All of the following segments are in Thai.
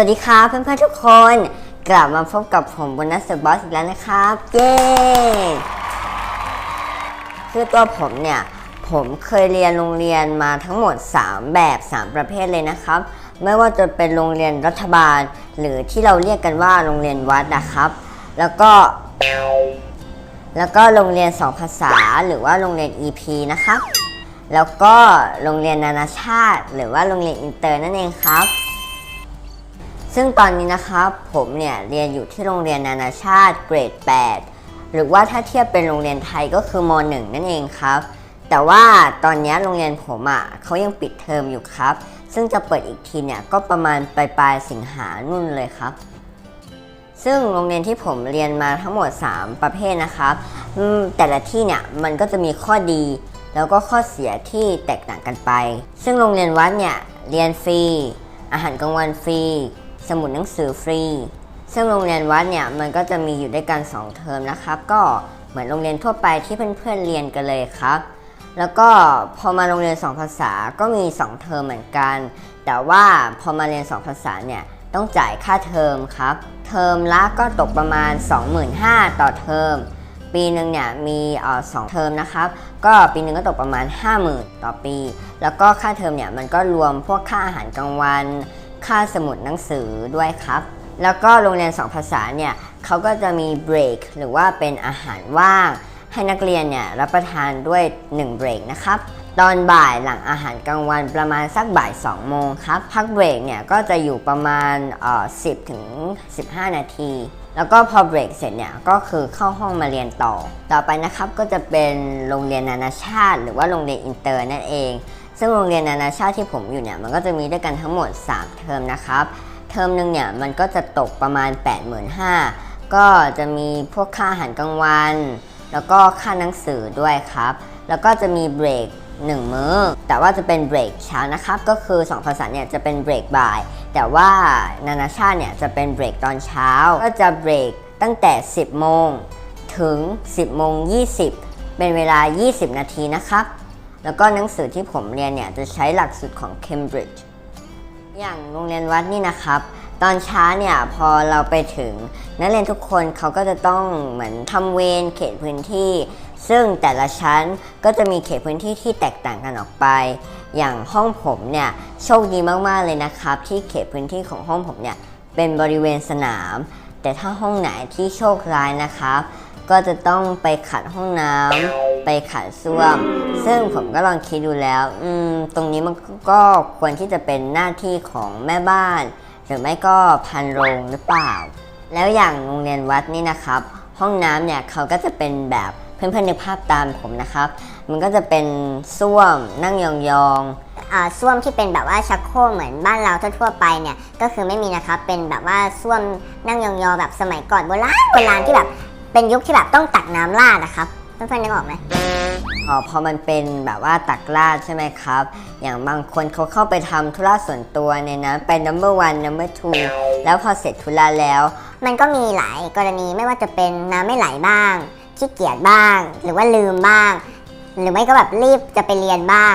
วัสดีครับเพื่อนๆทุกคน กลับมาพบกับผมบนนัสเซอร์บอสอีกแล้วนะครับ เย้ คือตัวผมเนี่ย ผมเคยเรียนโรงเรียนมาทั้งหมด 3 แบบ 3 ประเภทเลยนะครับ ไม่ว่าจะเป็นโรงเรียนรัฐบาล หรือที่เราเรียกกันว่าโรงเรียนวัดนะครับ แล้วก็ แล้วก็โรงเรียนสองภาษาหรือว่าโรงเรียน EP นะครับ แล้วก็โรงเรียนนานาชาติ หรือว่าโรงเรียนอินเตอร์นั่นเองครับ ซึ่งตอนนี้นะครับผมเนี่ยเรียนอยู่ที่โรงเรียนนานาชาติเกรด 8 หรือว่าถ้าเทียบเป็นโรงเรียนไทยก็คือม .1 นั่นเองครับ แต่ว่าตอนนี้โรงเรียนผมอะ่ะเขายังปิดเทอมอยู่ครับ ซึ่งจะเปิดอีกทีเนี่ยก็ประมาณปลายปลายสิงหานุ่นเลยครับ ซึ่งโรงเรียนที่ผมเรียนมาทั้งหมด 3 ประเภทนะครับแต่ละที่เนี่ยมันก็จะมีข้อดีแล้วก็ข้อเสียที่แตกต่างกันไป ซึ่งโรงเรียนวัดเนี่ยเรียนฟรี อาหารกลางวันฟรี สมุดหนังสือฟรี ซึ่งโรงเรียนวัดเนี่ยมันก็จะมีอยู่ด้วยกัน 2 เทอมนะครับ ก็เหมือนโรงเรียนทั่วไปที่เพื่อนๆเรียนกันเลยครับ แล้วก็พอมาโรงเรียน 2 ภาษาก็มี 2 เทอมเหมือนกัน แต่ว่าพอมาเรียน 2 ภาษาเนี่ยต้องจ่ายค่าเทอมครับ เทอมละก็ตกประมาณ 25,000ต่อเทอม ปีหนึ่งเนี่ยมีออสองเทอมนะครับ ก็ปีหนึ่งก็ตกประมาณ 50,000 ต่อปี แล้วก็ค่าเทอมเนี่ยมันก็รวมพวกค่าอาหารกลางวัน ค่าสมุดหนังสือด้วยครับ แล้วก็โรงเรียน2ภาษาเนี่ยเขาก็จะมีเบรกหรือว่าเป็นอาหารว่าง ให้นักเรียนเนี่ยรับประทานด้วย1เบรกนะครับตอนบ่ายหลังอาหารกลางวันประมาณสักบ่าย 2 โมงครับ พักเบรกเนี่ยก็จะอยู่ประมาณเอ่อ10 ถึง 15 นาที แล้วก็พอเบรกเสร็จเนี่ยก็คือเข้าห้องมาเรียนต่อ ต่อไปนะครับก็จะเป็นโรงเรียนนานาชาติ หรือว่าโรงเรียนอินเตอร์นั่นเอง ซึ่งโรงเรียนนานาชาติที่ผมอยู่เนี่ยมันก็จะมีด้วยกันทั้งหมด 3 เทอมนะครับ เทอมหนึ่งเนี่ยมันก็จะตกประมาณ 85,000ก็จะมีพวกค่าอาหารกลางวัน แล้วก็ค่าหนังสือด้วยครับ แล้วก็จะมีเบรก1 มื้อ แต่ว่าจะเป็นเบรกเช้านะครับ ก็คือ 2 ภาษาเนี่ยจะเป็นเบรกบ่าย แต่ว่านานาชาติเนี่ยจะเป็นเบรกตอนเช้า ก็จะเบรกตั้งแต่ 10 โมง ถึง 10 โมง 20 เป็นเวลา 20 นาทีนะครับ แล้วก็หนังสือที่ผมเรียนเนี่ยจะใช้หลักสูตรของ Cambridge อย่างโรงเรียนวัดนี่นะครับ ตอนเช้าเนี่ยพอเราไปถึง นักเรียนทุกคนเขาก็จะต้องเหมือนทำเวรเขตพื้นที่ ซึ่งแต่ละชั้นก็จะมีเขตพื้นที่ที่แตกต่างกันออกไป อย่างห้องผมเนี่ยโชคดีมากๆเลยนะครับ ที่เขตพื้นที่ของห้องผมเนี่ยเป็นบริเวณสนาม แต่ถ้าห้องไหนที่โชคร้ายนะครับ ก็จะต้องไปขัดห้องน้ำไปขัดส้วม ซึ่งผมก็ลองคิดดูแล้วอืมตรงนี้มันก็ควรที่จะเป็นหน้าที่ของแม่บ้าน หรือไม่ก็พันโรงหรือเปล่า แล้วอย่างโรงเรียนวัดนี่นะครับ ห้องน้ำเนี่ยเขาก็จะเป็นแบบเพื่อนๆในกภาพตามผมนะครับ มันก็จะเป็นส้วมนั่งยองๆอ่าส้วมที่เป็นแบบว่าชักโครกเหมือนบ้านเราทั่วๆไปเนี่ยก็คือไม่มีนะครับเป็นแบบว่าส้วมนั่งยองๆแบบสมัยก่อนโบราณโบราณที่แบบ เป็นยุคที่แบบต้องตักน้ำราดนะครับเพื่อนๆนึกออกไหมอ๋อพอมันเป็นแบบว่าตักราดใช่ไหมครับ อย่างบางคนเขาเข้าไปทำธุระส่วนตัวในนั้นไป number one number two แล้วพอเสร็จธุระแล้ว มันก็มีหลายกรณีไม่ว่าจะเป็นน้ำไม่ไหลบ้างขี้เกียจบ้าง หรือว่าลืมบ้าง หรือไม่ก็แบบรีบจะไปเรียนบ้าง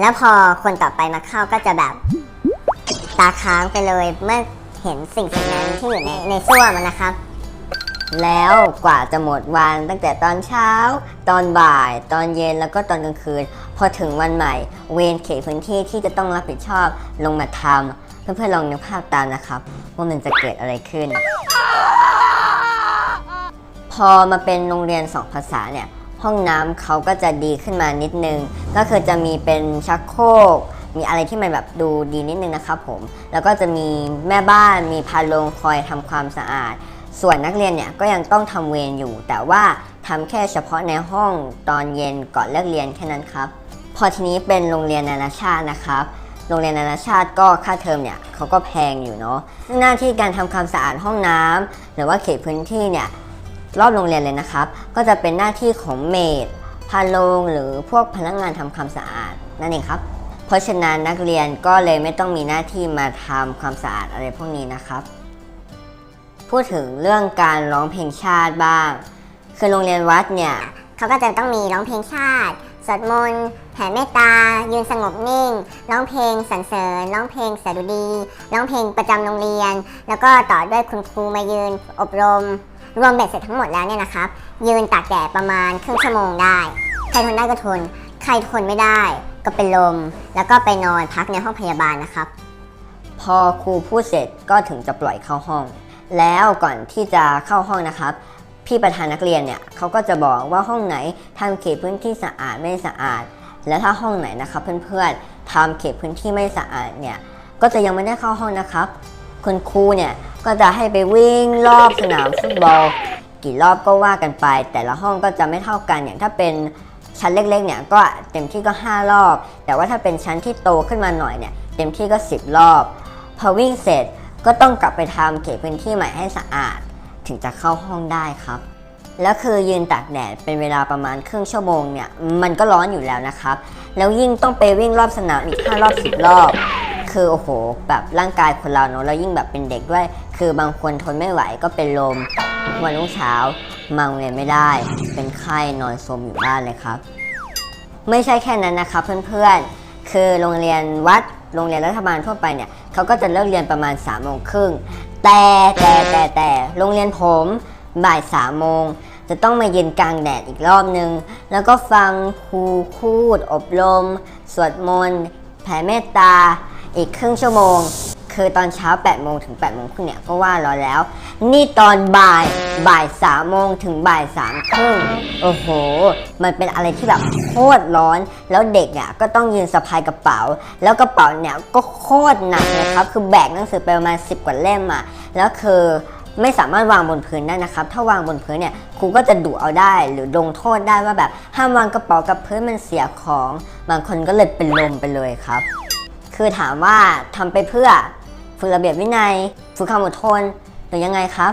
แล้วพอคนต่อไปมาเข้าก็จะแบบ ตาค้างไปเลยเมื่อเห็นสิ่งสิ่งนั้นที่อยู่ในในส้วมอะนะครับ แล้วกว่าจะหมดวันตั้งแต่ตอนเช้า ตอนบ่าย ตอนเย็นแล้วก็ตอนกลางคืน พอถึงวันใหม่ เวรเขตพื้นที่ที่จะต้องรับผิดชอบลงมาทำเพื่อนๆลองนึกภาพตามนะครับ ว่ามันจะเกิดอะไรขึ้น พอมาเป็นโรงเรียนสองภาษาเนี่ยห้องน้ำเขาก็จะดีขึ้นมานิดนึง ก็คือจะมีเป็นชักโครกมีอะไรที่มันแบบดูดีนิดนึงนะครับผม แล้วก็จะมีแม่บ้านมีพาโรงคอยทำความสะอาด ส่วนนักเรียนเนี่ยก็ยังต้องทำเวรอยู่ แต่ว่าทำแค่เฉพาะในห้องตอนเย็นก่อนเลิกเรียนแค่นั้นครับ พอทีนี้เป็นโรงเรียนนานาชาตินะครับ โรงเรียนนานาชาติก็ค่าเทอมเนี่ยเขาก็แพงอยู่เนาะหน้าที่การทำความสะอาดห้องน้ำหรือว่าเขตพื้นที่เนี่ยรอบโรงเรียนเลยนะครับ ก็จะเป็นหน้าที่ของเมดพาโรงหรือพวกพนักงานทำความสะอาดนั่นเองครับ เพราะฉะนั้นนักเรียนก็เลยไม่ต้องมีหน้าที่มาทำความสะอาดอะไรพวกนี้นะครับ พูดถึงเรื่องการร้องเพลงชาติบ้าง คือโรงเรียนวัดเนี่ยเขาก็จะต้องมีร้องเพลงชาติสวดมนต์แผ่เมตตา ยืนสงบนิ่ง ร้องเพลงสรรเสริญ ร้องเพลงสดุดี ร้องเพลงประจำโรงเรียน แล้วก็ต่อด้วยคุณครูมายืนอบรม รวมเบ็ดเสร็จทั้งหมดแล้วเนี่ยนะครับ ยืนตากแดดประมาณครึ่งชั่วโมงได้ ใครทนได้ก็ทน ใครทนไม่ได้ก็เป็นลม แล้วก็ไปนอนพักในห้องพยาบาลนะครับ พอครูพูดเสร็จก็ถึงจะปล่อยเข้าห้อง แล้วก่อนที่จะเข้าห้องนะครับ พี่ประธานนักเรียนเนี่ยเขาก็จะบอกว่าห้องไหนทำเขตพื้นที่สะอาดไม่สะอาด และถ้าห้องไหนนะครับเพื่อนๆทำเขตพื้นที่ไม่สะอาดเนี่ยก็จะยังไม่ได้เข้าห้องนะครับ คุณครูเนี่ยก็จะให้ไปวิ่งรอบสนามฟุตบอลกี่รอบก็ว่ากันไป แต่ละห้องก็จะไม่เท่ากันอย่างถ้าเป็นชั้นเล็กๆเนี่ยก็เต็มที่ก็ 5 รอบ แต่ว่าถ้าเป็นชั้นที่โตขึ้นมาหน่อยเนี่ยเต็มที่ก็ 10 รอบ พอวิ่งเสร็จ ก็ต้องกลับไปทำเขตพื้นที่ใหม่ให้สะอาด ถึงจะเข้าห้องได้ครับ แล้วคือยืนตากแดดเป็นเวลาประมาณครึ่งชั่วโมงเนี่ยมันก็ร้อนอยู่แล้วนะครับ แล้วยิ่งต้องไปวิ่งรอบสนามอีก5รอบ10รอบ คือโอ้โหแบบร่างกายคนเราเนอะแล้วยิ่งแบบเป็นเด็กด้วย คือบางคนทนไม่ไหวก็เป็นลมวันรุ่งเช้ามาโรงเรียนไม่ได้ เป็นไข้นอนสมอยู่บ้านเลยครับ ไม่ใช่แค่นั้นนะครับเพื่อนๆคือโรงเรียนวัด โรงเรียนรัฐบาลทั่วไปเนี่ยเขาก็จะเลิกเรียนประมาณ3ามโมงครึ่งแต่แต่แต่แต่โรงเรียนผมบ่ายสามโมงจะต้องมายืนกลางแดดอีกรอบนึง แล้วก็ฟังครูพูด อบรม สวดมนต์แผ่เมตตา อีกครึ่งชั่วโมง คือตอนเช้า8โมงถึง8โมงครึ่งเนี่ยก็ว่าร้อนแล้ว นี่ตอนบ่ายบ่าย3โมงถึงบ่าย3ครึ่งโอ้โห มันเป็นอะไรที่แบบโคตรร้อน แล้วเด็กเนี่ยก็ต้องยืนสะพายกระเป๋า แล้วกระเป๋าเนี่ยก็โคตรหนักเลยครับ คือแบกหนังสือไปประมาณ 10 กว่าเล่มอะแล้วคือไม่สามารถวางบนพื้นได้นะครับ ถ้าวางบนพื้นเนี่ยครูก็จะดุเอาได้หรือลงโทษได้ว่าแบบห้ามวางกระเป๋ากับพื้นมันเสียของ บางคนก็เลยเป็นลมไปเลยครับ คือถามว่าทำไปเพื่อ ฝึกระเบียบวินัย ฝึกความอดทนหรือยังไงครับ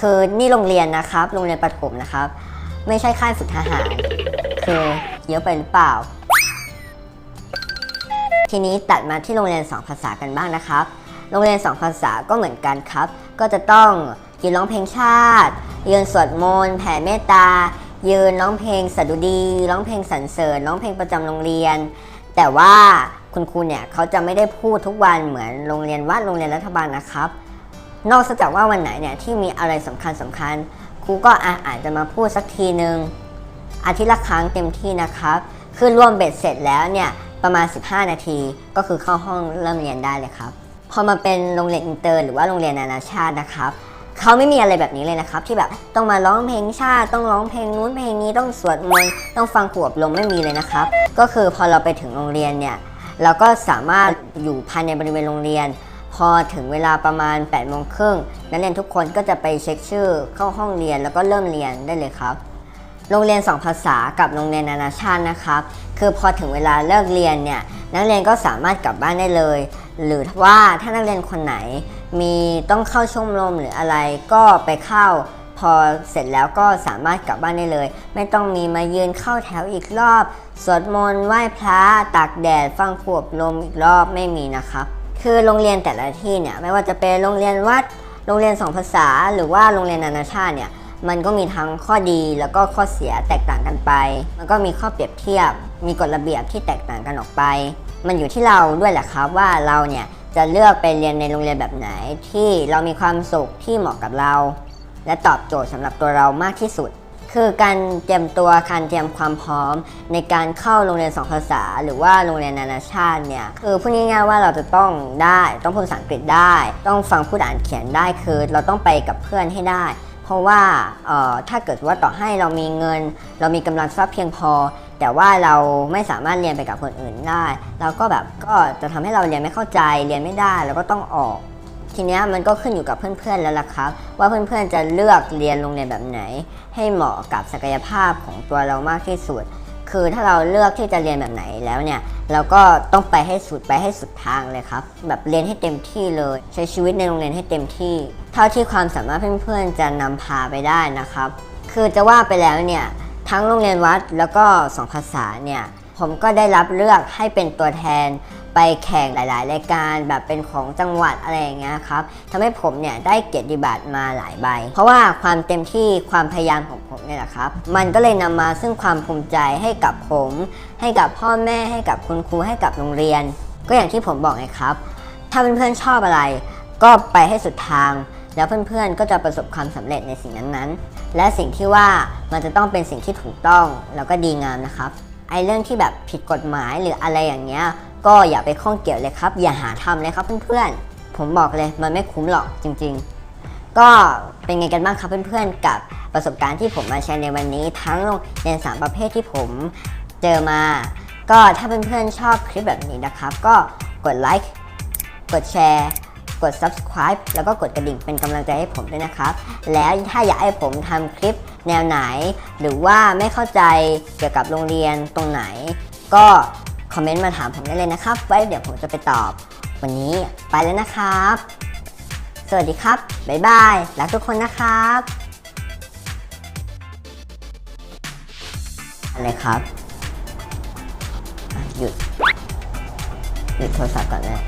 คือนี่โรงเรียนนะครับ โรงเรียนประถมนะครับ ไม่ใช่ค่ายฝึกทหาร คือเยอะไปหรือเปล่า ทีนี้ตัดมาที่โรงเรียน2ภาษากันบ้างนะครับ โรงเรียน2ภาษาก็เหมือนกันครับ ก็จะต้องยืนร้องเพลงชาติยืนสวดมนต์แผ่เมตตา ยืนร้องเพลงสดุดี ร้องเพลงสรรเสริญ ร้องเพลงประจำโรงเรียน แต่ว่า คุณครูเนี่ยเขาจะไม่ได้พูดทุกวันเหมือนโรงเรียนวัดโรงเรียนรัฐบาลนะครับ นอกจากว่าวันไหนเนี่ยที่มีอะไรสำคัญสำคัญครูก็อาอาจจะมาพูดสักทีหนึ่งอาทิตย์ละครั้งเต็มที่นะครับ คือรวมเบ็ดเสร็จแล้วเนี่ยประมาณ 15 นาทีก็คือเข้าห้องเริ่มเรียนได้เลยครับพอมาเป็นโรงเรียนอินเตอร์หรือว่าโรงเรียนนานาชาตินะครับเขาไม่มีอะไรแบบนี้เลยนะครับ ที่แบบต้องมาร้องเพลงชาติ ต้องร้องเพลงนู้นเพลงนี้ต้องสวดมนต์ต้องฟังขวบลมไม่มีเลยนะครับ ก็คือพอเราไปถึงโรงเรียนเนี่ย เราก็สามารถอยู่ภายในบริเวณโรงเรียน พอถึงเวลาประมาณ8ปดโมงครึ่งนักเรียนทุกคนก็จะไปเช็คชื่อเข้าห้องเรียนแล้วก็เริ่มเรียนได้เลยครับ โรงเรียน 2 ภาษากับโรงเรียนนานาชาตินะครับคือพอถึงเวลาเลิกเรียนเนี่ยนักเรียนก็สามารถกลับบ้านได้เลย หรือว่าถ้านักเรียนคนไหน มีต้องเข้าชมรมหรืออะไรก็ไปเข้า พอเสร็จแล้วก็สามารถกลับบ้านได้เลย ไม่ต้องมีมายืนเข้าแถวอีกรอบ สวดมนต์ไหว้พระตากแดด ฟังขวบลมอีกรอบไม่มีนะครับ คือโรงเรียนแต่ละที่เนี่ยไม่ว่าจะเป็นโรงเรียนวัดโรงเรียนสองภาษา หรือว่าโรงเรียนนานาชาติเนี่ยมันก็มีทั้งข้อดีแล้วก็ข้อเสียแตกต่างกันไป มันก็มีข้อเปรียบเทียบ มีกฎระเบียบที่แตกต่างกันออกไป มันอยู่ที่เราด้วยแหละครับว่าเราเนี่ยจะเลือกไปเรียนในโรงเรียนแบบไหนที่เรามีความสุขที่เหมาะกับเรา และตอบโจทย์สำหรับตัวเรามากที่สุด คือการเตรียมตัวการเตรียมความพร้อม ในการเข้าโรงเรียนสองภาษา หรือว่าโรงเรียนนานาชาติเนี่ยคือพูดง่ายๆว่าเราจะต้องได้ต้องพูดภาษาอังกฤษได้ ต้องฟังพูดอ่านเขียนได้คือ เราต้องไปกับเพื่อนให้ได้ เพราะว่าออถ้าเกิดว่าต่อให้เรามีเงิน เรามีกำลังทรัพย์เพียงพอแต่ว่าเราไม่สามารถเรียนไปกับคนอื่นได้ เราก็แบบก็จะทำให้เราเรียนไม่เข้าใจเรียนไม่ได้แล้วก็ต้องออก ทีนี้มันก็ขึ้นอยู่กับเพื่อนๆแล้วล่ะครับ ว่าเพื่อนๆจะเลือกเรียนโรงเรียนแบบไหน ให้เหมาะกับศักยภาพของตัวเรามากที่สุด คือถ้าเราเลือกที่จะเรียนแบบไหนแล้วเนี่ยเราก็ต้องไปให้สุดไปให้สุดทางเลยครับ แบบเรียนให้เต็มที่เลย ใช้ชีวิตในโรงเรียนให้เต็มที่ เท่าที่ความสามารถเพื่อนๆจะนำพาไปได้นะครับ คือจะว่าไปแล้วเนี่ยทั้งโรงเรียนวัดแล้วก็สองภาษาเนี่ยผมก็ได้รับเลือกให้เป็นตัวแทน ไปแข่งหลาย ๆ รายการแบบเป็นของจังหวัดอะไรอย่างเงี้ยครับทำให้ผมเนี่ยได้เกียรติบัตรมาหลายใบ เพราะว่าความเต็มที่ความพยายามของผมเนี่ยแหละครับ มันก็เลยนำมาซึ่งความภูมิใจให้กับผม ให้กับพ่อแม่ให้กับคุณครูให้กับโรงเรียน ก็อย่างที่ผมบอกไงครับ ถ้าเพื่อนๆชอบอะไร ก็ไปให้สุดทาง แล้วเพื่อนๆก็จะประสบความสำเร็จในสิ่งนั้นๆ และสิ่งที่ว่ามันจะต้องเป็นสิ่งที่ถูกต้องแล้วก็ดีงามนะครับไอ้เรื่องที่แบบผิดกฎหมายหรืออะไรอย่างเงี้ย ก็อย่าไปข้องเกี่ยวเลยครับ อย่าหาทำเลยครับเพื่อนๆ ผมบอกเลยมันไม่คุ้มหรอกจริง ๆ ก็เป็นไงกันบ้างครับเพื่อนๆ กับประสบการณ์ที่ผมมาแชร์ในวันนี้ ทั้งโรงเรียนสามประเภทที่ผมเจอมา ก็ถ้าเพื่อนๆชอบคลิปแบบนี้นะครับ ก็กดไลค์กดแชร์กด subscribe แล้วก็กดกระดิ่งเป็นกำลังใจให้ผมด้วยนะครับ แล้วถ้าอยากให้ผมทำคลิปแนวไหน หรือว่าไม่เข้าใจเกี่ยวกับโรงเรียนตรงไหน ก็ คอมเมนต์มาถามผมได้เลยนะครับ ไว้เดี๋ยวผมจะไปตอบ วันนี้ไปแล้วนะครับ สวัสดีครับ บ๊ายบาย รักทุกคนนะครับอะไรครับหยุดหยุดโทรศัพท์ก่อนนะ